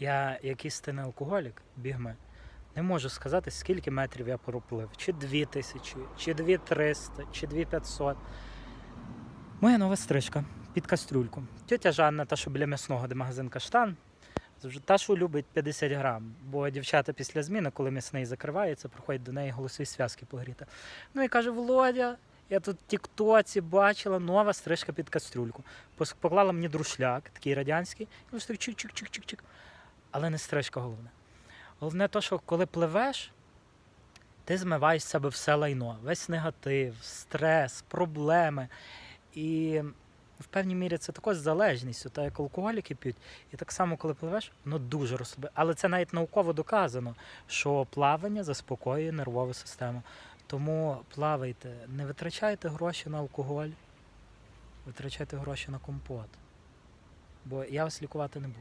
Я, як істинний алкоголік, бігме, не можу сказати, скільки метрів я проплив. Чи 2 тисячі, чи 2 300, чи 2 500. Моя нова стрижка під кастрюльку. Тетя Жанна, та, що біля м'ясного, де магазин Каштан, та, що любить 50 грам. Бо дівчата після зміни, коли м'ясний закривається, приходять до неї голосові зв'язки погріти. Ну і каже: Володя, я тут Тіктоці бачила нова стрижка під кастрюльку. Поклала мені друшляк, такий радянський, і ось так чик-чик-чик-чик-чик. Але не стрижка головне. Головне те, що коли пливеш, ти змиваєш з себе все лайно, весь негатив, стрес, проблеми. І в певній мірі це також залежність, так як алкоголіки п'ють. І так само, коли пливеш, воно дуже розслабляє. Але це навіть науково доказано, що плавання заспокоює нервову систему. Тому плавайте, не витрачайте гроші на алкоголь, витрачайте гроші на компот. Бо я вас лікувати не буду.